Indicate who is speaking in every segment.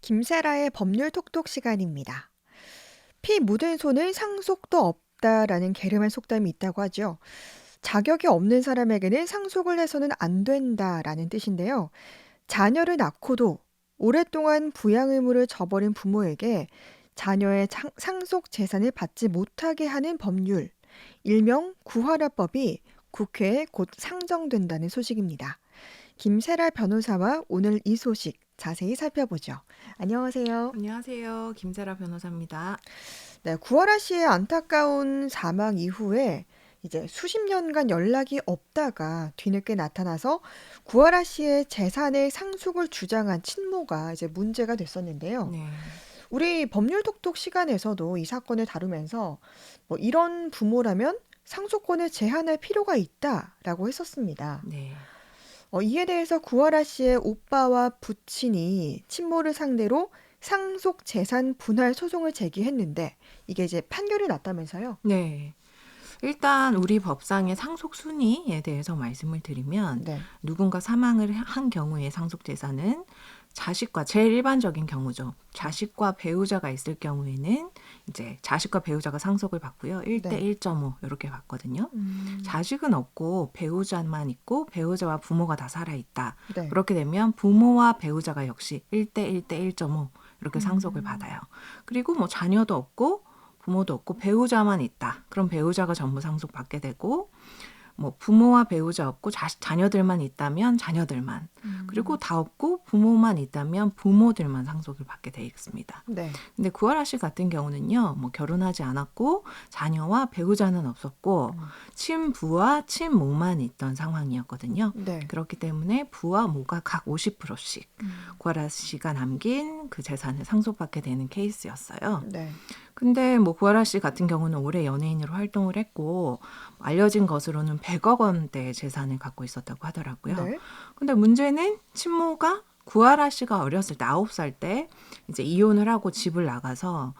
Speaker 1: 김세라의 법률 톡톡 시간입니다. 피 묻은 손은 상속도 없다라는 게으름한 속담이 있다고 하죠. 자격이 없는 사람에게는 상속을 해서는 안 된다라는 뜻인데요. 자녀를 낳고도 오랫동안 부양 의무를 저버린 부모에게 자녀의 상- 상속 재산을 받지 못하게 하는 법률, 일명 구하라법이 국회에 곧 상정된다는 소식입니다. 김세라 변호사와 오늘 이 소식 자세히 살펴보죠. 안녕하세요.
Speaker 2: 안녕하세요. 김세라 변호사입니다.
Speaker 1: 네, 구하라 씨의 안타까운 사망 이후에 이제 수십 년간 연락이 없다가 뒤늦게 나타나서 구하라 씨의 재산의 상속을 주장한 친모가 이제 문제가 됐었는데요.
Speaker 2: 네.
Speaker 1: 우리 법률 톡톡 시간에서도 이 사건을 다루면서 뭐 이런 부모라면 상속권을 제한할 필요가 있다라고 했었습니다.
Speaker 2: 네.
Speaker 1: 어, 이에 대해서 구하라 씨의 오빠와 부친이 친모를 상대로 상속 재산 분할 소송을 제기했는데 이게 이제 판결이 났다면서요?
Speaker 2: 네. 일단 우리 법상의 상속 순위에 대해서 말씀을 드리면
Speaker 1: 네.
Speaker 2: 누군가 사망을 한 경우에 상속 재산은 자식과 제일 일반적인 경우죠. 자식과 배우자가 있을 경우에는 이제 자식과 배우자가 상속을 받고요. 1대
Speaker 1: 네.
Speaker 2: 1.5 이렇게 받거든요.
Speaker 1: 음,
Speaker 2: 자식은 없고 배우자만 있고 배우자와 부모가 다 살아 있다.
Speaker 1: 네.
Speaker 2: 그렇게 되면 부모와 배우자가 역시 1대 1대 1.5 이렇게 상속을
Speaker 1: 음.
Speaker 2: 받아요. 그리고 뭐 자녀도 없고 부모도 없고 배우자만 있다. 그럼 배우자가 전부 상속 받게 되고 뭐 부모와 배우자 없고 자, 자녀들만 있다면 자녀들만
Speaker 1: 음,
Speaker 2: 그리고 다 없고 부모만 있다면 부모들만 상속을 받게 돼 있습니다.
Speaker 1: 네.
Speaker 2: 근데 구하라 씨 같은 경우는요, 뭐 결혼하지 않았고 자녀와 배우자는 없었고
Speaker 1: 음,
Speaker 2: 친부와 친모만 있던 상황이었거든요.
Speaker 1: 네.
Speaker 2: 그렇기 때문에 부와 모가 각 50%씩
Speaker 1: 음,
Speaker 2: 구하라 씨가 남긴 그 재산을 상속받게 되는 케이스였어요.
Speaker 1: 네.
Speaker 2: 근데 뭐 구하라 씨 같은 경우는 오래 연예인으로 활동을 했고 알려진 것으로는 100억 원대 재산을 갖고 있었다고 하더라고요.
Speaker 1: 네.
Speaker 2: 근데 문제는 친모가 구하라 씨가 어렸을 때 아홉 살때 이제 이혼을 하고 집을 나가서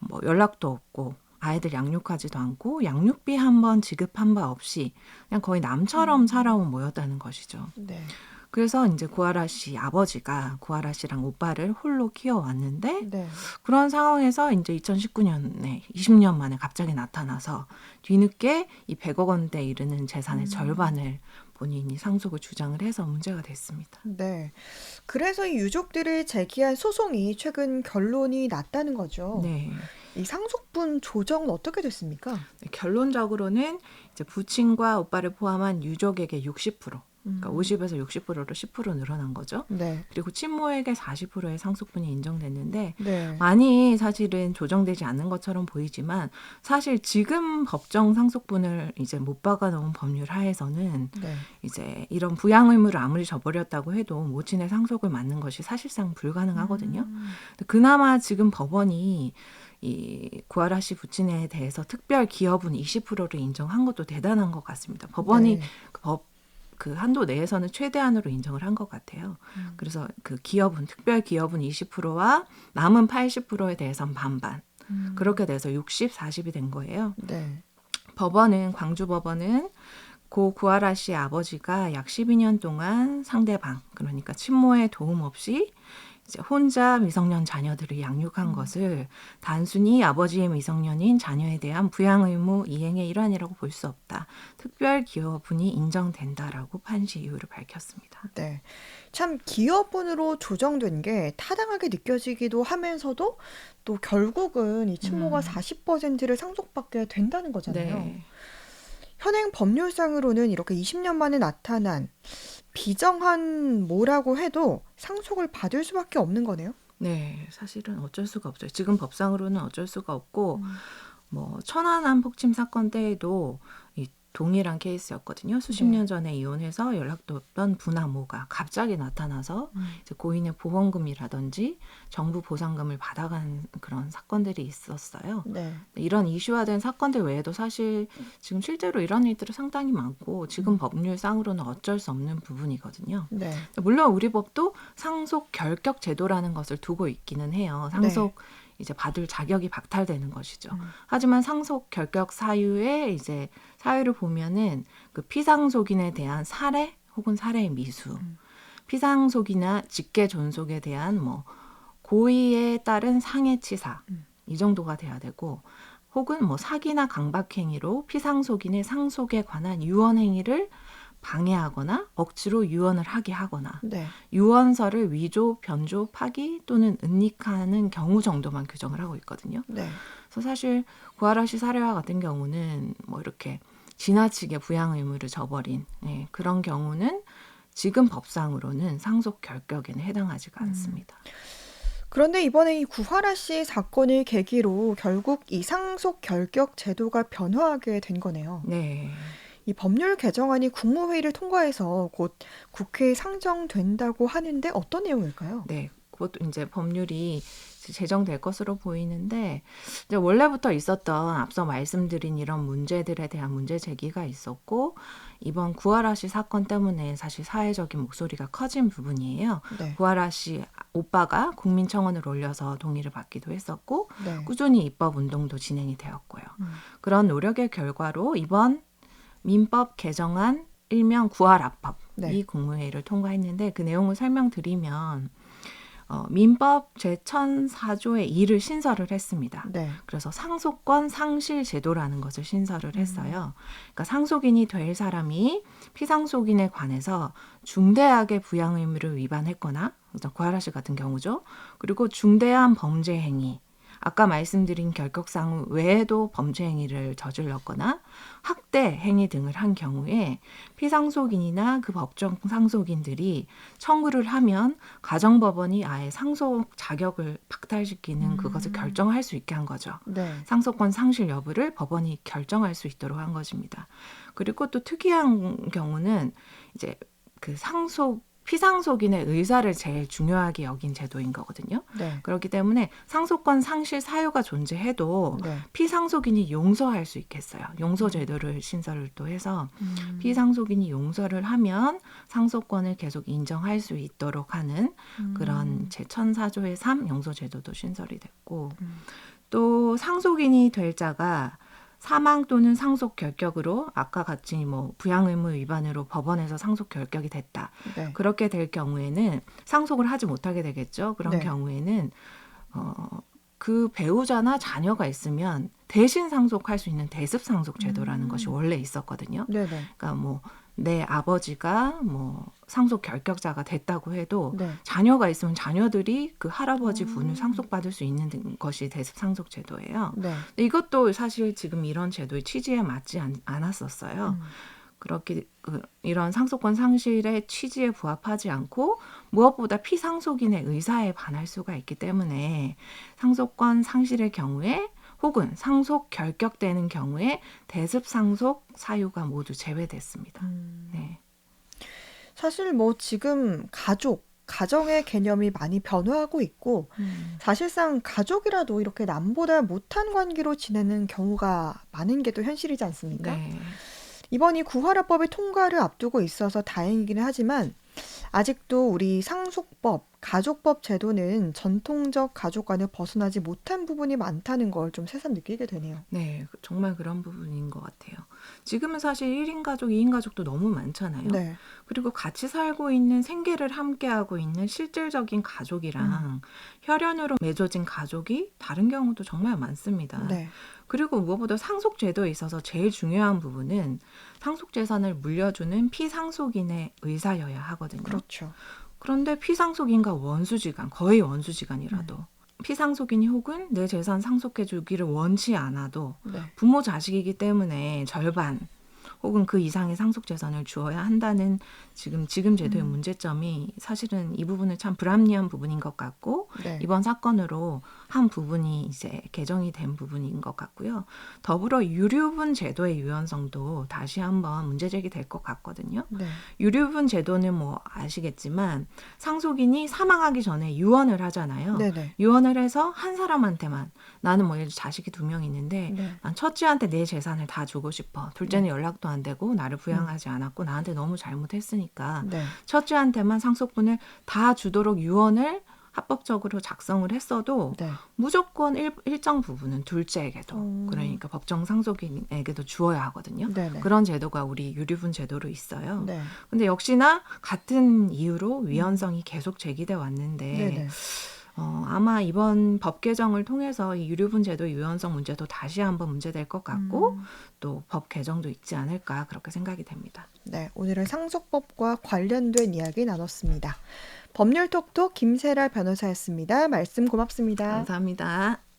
Speaker 2: 뭐 연락도 없고 아이들 양육하지도 않고 양육비 한 번 지급한 바 없이 그냥 거의 남처럼 살아온 모였다는 것이죠.
Speaker 1: 네.
Speaker 2: 그래서 이제 구하라 씨 아버지가 구하라 씨랑 오빠를 홀로 키워왔는데
Speaker 1: 네.
Speaker 2: 그런 상황에서 이제 2019년에 20년 만에 갑자기 나타나서 뒤늦게 이 100억 원대 이르는 재산의
Speaker 1: 음.
Speaker 2: 절반을 본인이 상속을 주장을 해서 문제가 됐습니다.
Speaker 1: 네. 그래서 이 유족들을 제기한 소송이 최근 결론이 났다는 거죠.
Speaker 2: 네.
Speaker 1: 이 상속분 조정은 어떻게 됐습니까?
Speaker 2: 네, 결론적으로는 이제 부친과 오빠를 포함한 유족에게 60%,
Speaker 1: 음,
Speaker 2: 그러니까 50에서 60%로 10% 늘어난 거죠.
Speaker 1: 네.
Speaker 2: 그리고 친모에게 40%의 상속분이 인정됐는데
Speaker 1: 네.
Speaker 2: 많이 사실은 조정되지 않는 것처럼 보이지만 사실 지금 법정 상속분을 이제 못 박아놓은 법률 하에서는
Speaker 1: 네.
Speaker 2: 이제 이런 부양 의무를 아무리 저버렸다고 해도 모친의 상속을 맞는 것이 사실상 불가능하거든요.
Speaker 1: 음,
Speaker 2: 그나마 지금 법원이 이 구하라 씨 부친에 대해서 특별 기여분 20%를 인정한 것도 대단한 것 같습니다. 법원이
Speaker 1: 네.
Speaker 2: 그법 그 한도 내에서는 최대한으로 인정을 한 것 같아요.
Speaker 1: 음,
Speaker 2: 그래서 그 기여분 특별 기여분 20%와 남은 80%에 대해선 반반
Speaker 1: 음,
Speaker 2: 그렇게 돼서 60, 40이 된 거예요.
Speaker 1: 네.
Speaker 2: 법원은 광주 법원은 고 구하라 씨의 아버지가 약 12년 동안 상대방 그러니까 친모의 도움 없이 이제 혼자 미성년 자녀들을 양육한
Speaker 1: 음.
Speaker 2: 것을 단순히 아버지의 미성년인 자녀에 대한 부양 의무 이행의 일환이라고 볼 수 없다. 특별 기여분이 인정된다라고 판시 이유를 밝혔습니다.
Speaker 1: 네. 참 기여분으로 조정된 게 타당하게 느껴지기도 하면서도 또 결국은 이 친모가
Speaker 2: 음.
Speaker 1: 40%를 상속받게 된다는 거잖아요.
Speaker 2: 네.
Speaker 1: 현행 법률상으로는 이렇게 20년 만에 나타난 비정한 뭐라고 해도 상속을 받을 수밖에 없는 거네요.
Speaker 2: 네, 사실은 어쩔 수가 없죠. 지금 법상으로는 어쩔 수가 없고
Speaker 1: 음.
Speaker 2: 뭐 천안함 폭침 사건 때에도 이 동일한 케이스였거든요. 수십
Speaker 1: 네.
Speaker 2: 년 전에 이혼해서 연락도 없던 부나모가 갑자기 나타나서 이제 고인의 보험금이라든지 정부 보상금을 받아간 그런 사건들이 있었어요.
Speaker 1: 네.
Speaker 2: 이런 이슈화된 사건들 외에도 사실 지금 실제로 이런 일들이 상당히 많고 지금
Speaker 1: 음.
Speaker 2: 법률상으로는 어쩔 수 없는 부분이거든요.
Speaker 1: 네.
Speaker 2: 물론 우리 법도 상속 결격 제도라는 것을 두고 있기는 해요. 상속 이제 받을 자격이 박탈되는 것이죠.
Speaker 1: 음.
Speaker 2: 하지만 상속 결격 사유에 이제 사유를 보면은 그 피상속인에 대한 사례 혹은 사례의 미수,
Speaker 1: 음.
Speaker 2: 피상속이나 직계 존속에 대한 뭐 고의에 따른 상해치사
Speaker 1: 음.
Speaker 2: 이 정도가 돼야 되고 혹은 뭐 사기나 강박행위로 피상속인의 상속에 관한 유언 행위를 방해하거나 억지로 유언을 하게 하거나
Speaker 1: 네.
Speaker 2: 유언서를 위조, 변조, 파기 또는 은닉하는 경우 정도만 규정을 하고 있거든요.
Speaker 1: 네.
Speaker 2: 그래서 사실 구하라 씨 사례와 같은 경우는 뭐 이렇게 지나치게 부양 의무를 저버린 예, 그런 경우는 지금 법상으로는 상속 결격에는 해당하지가
Speaker 1: 음.
Speaker 2: 않습니다.
Speaker 1: 그런데 이번에 이 구하라 씨 사건을 계기로 결국 이 상속 결격 제도가 변화하게 된 거네요.
Speaker 2: 네.
Speaker 1: 이 법률 개정안이 국무회의를 통과해서 곧 국회에 상정된다고 하는데 어떤 내용일까요?
Speaker 2: 네. 그것도 이제 법률이 제정될 것으로 보이는데 이제 원래부터 있었던 앞서 말씀드린 이런 문제들에 대한 문제 제기가 있었고 이번 구하라 씨 사건 때문에 사실 사회적인 목소리가 커진 부분이에요.
Speaker 1: 네.
Speaker 2: 구하라 씨 오빠가 국민청원을 올려서 동의를 받기도 했었고
Speaker 1: 네.
Speaker 2: 꾸준히 입법 운동도 진행이 되었고요.
Speaker 1: 음.
Speaker 2: 그런 노력의 결과로 이번 민법 개정안 일명 구하라법
Speaker 1: 네.
Speaker 2: 이 국무회의를 통과했는데 그 내용을 설명드리면 어, 민법 제1004조의 2를 신설을 했습니다.
Speaker 1: 네.
Speaker 2: 그래서 상속권 상실 제도라는 것을 신설을
Speaker 1: 음.
Speaker 2: 했어요. 그러니까 상속인이 될 사람이 피상속인에 관해서 중대하게 부양 의무를 위반했거나 구하라 씨 같은 경우죠. 그리고 중대한 범죄 행위 아까 말씀드린 결격상 외에도 범죄 행위를 저질렀거나 학대 행위 등을 한 경우에 피상속인이나 그 법정 상속인들이 청구를 하면 가정법원이 아예 상속 자격을 박탈시키는
Speaker 1: 음.
Speaker 2: 그것을 결정할 수 있게 한 거죠.
Speaker 1: 네.
Speaker 2: 상속권 상실 여부를 법원이 결정할 수 있도록 한 것입니다. 그리고 또 특이한 경우는 이제 그 상속 피상속인의 의사를 제일 중요하게 여긴 제도인 거거든요.
Speaker 1: 네.
Speaker 2: 그렇기 때문에 상속권 상실 사유가 존재해도
Speaker 1: 네.
Speaker 2: 피상속인이 용서할 수 있겠어요. 용서 제도를 신설을 또 해서
Speaker 1: 음.
Speaker 2: 피상속인이 용서를 하면 상속권을 계속 인정할 수 있도록 하는
Speaker 1: 음.
Speaker 2: 그런 제1004조의 3 용서 제도도 신설이 됐고
Speaker 1: 음.
Speaker 2: 또 상속인이 될 자가 사망 또는 상속 결격으로 아까 같이 뭐 부양 의무 위반으로 법원에서 상속 결격이 됐다.
Speaker 1: 네.
Speaker 2: 그렇게 될 경우에는 상속을 하지 못하게 되겠죠. 그런
Speaker 1: 네.
Speaker 2: 경우에는 어, 그 배우자나 자녀가 있으면 대신 상속할 수 있는 대습 상속 제도라는
Speaker 1: 음.
Speaker 2: 것이 원래 있었거든요.
Speaker 1: 네. 네.
Speaker 2: 그러니까 뭐 내 아버지가 뭐 상속 결격자가 됐다고 해도
Speaker 1: 네.
Speaker 2: 자녀가 있으면 자녀들이 그 할아버지
Speaker 1: 음.
Speaker 2: 분을 상속받을 수 있는 등- 것이 대습 상속 제도예요.
Speaker 1: 네.
Speaker 2: 이것도 사실 지금 이런 제도의 취지에 맞지 않, 않았었어요.
Speaker 1: 음.
Speaker 2: 그렇게 그, 이런 상속권 상실의 취지에 부합하지 않고 무엇보다 피상속인의 의사에 반할 수가 있기 때문에 상속권 상실의 경우에 혹은 상속 결격되는 경우에 대습 상속 사유가 모두 제외됐습니다.
Speaker 1: 음.
Speaker 2: 네.
Speaker 1: 사실 뭐 지금 가족, 가정의 개념이 많이 변화하고 있고 사실상 가족이라도 이렇게 남보다 못한 관계로 지내는 경우가 많은 게 또 현실이지 않습니까?
Speaker 2: 네.
Speaker 1: 이번 이 구하라법의 통과를 앞두고 있어서 다행이기는 하지만 아직도 우리 상속법, 가족법 제도는 전통적 가족관을 벗어나지 못한 부분이 많다는 걸 좀 새삼 느끼게 되네요.
Speaker 2: 네, 정말 그런 부분인 것 같아요. 지금은 사실 1인 가족, 2인 가족도 너무 많잖아요.
Speaker 1: 네.
Speaker 2: 그리고 같이 살고 있는 생계를 함께하고 있는 실질적인 가족이랑 혈연으로 맺어진 가족이 다른 경우도 정말 많습니다.
Speaker 1: 네.
Speaker 2: 그리고 무엇보다 상속 제도에 있어서 제일 중요한 부분은 상속 재산을 물려주는 피상속인의 의사여야 하거든요.
Speaker 1: 그렇죠.
Speaker 2: 그런데 피상속인과 원수지간, 거의 원수지간이라도
Speaker 1: 음.
Speaker 2: 피상속인이 혹은 내 재산 상속해 주기를 원치 않아도
Speaker 1: 네.
Speaker 2: 부모 자식이기 때문에 절반 혹은 그 이상의 상속 재산을 주어야 한다는 지금 지금 제도의
Speaker 1: 음.
Speaker 2: 문제점이 사실은 이 부분은 참 불합리한 부분인 것 같고
Speaker 1: 네.
Speaker 2: 이번 사건으로 한 부분이 이제 개정이 된 부분인 것 같고요. 더불어 유류분 제도의 유연성도 다시 한번 문제 제기될 것 같거든요.
Speaker 1: 네.
Speaker 2: 유류분 제도는 뭐 아시겠지만 상속인이 사망하기 전에 유언을 하잖아요.
Speaker 1: 네. 네.
Speaker 2: 유언을 해서 한 사람한테만 나는 뭐 예를 들어 자식이 두 명 있는데
Speaker 1: 네.
Speaker 2: 난 첫째한테 내 재산을 다 주고 싶어. 둘째는 연락도 안 되고 나를 부양하지
Speaker 1: 음.
Speaker 2: 않았고 나한테 너무 잘못했으니까
Speaker 1: 네.
Speaker 2: 첫째한테만 상속분을 다 주도록 유언을 합법적으로 작성을 했어도
Speaker 1: 네.
Speaker 2: 무조건 일, 일정 부분은 둘째에게도
Speaker 1: 음.
Speaker 2: 그러니까 법정 상속인에게도 주어야 하거든요.
Speaker 1: 네. 네.
Speaker 2: 그런 제도가 우리 유류분 제도로 있어요.
Speaker 1: 네.
Speaker 2: 근데 역시나 같은 이유로 위헌성이 계속 제기돼 왔는데
Speaker 1: 네. 네.
Speaker 2: 어, 아마 이번 법 개정을 통해서 이 유류분 제도 유연성 문제도 다시 한번 문제될 것 같고
Speaker 1: 음.
Speaker 2: 또법 개정도 있지 않을까 그렇게 생각이 됩니다.
Speaker 1: 네, 오늘은 상속법과 관련된 이야기 나눴습니다. 법률 톡톡 김세라 변호사였습니다. 말씀 고맙습니다.
Speaker 2: 감사합니다.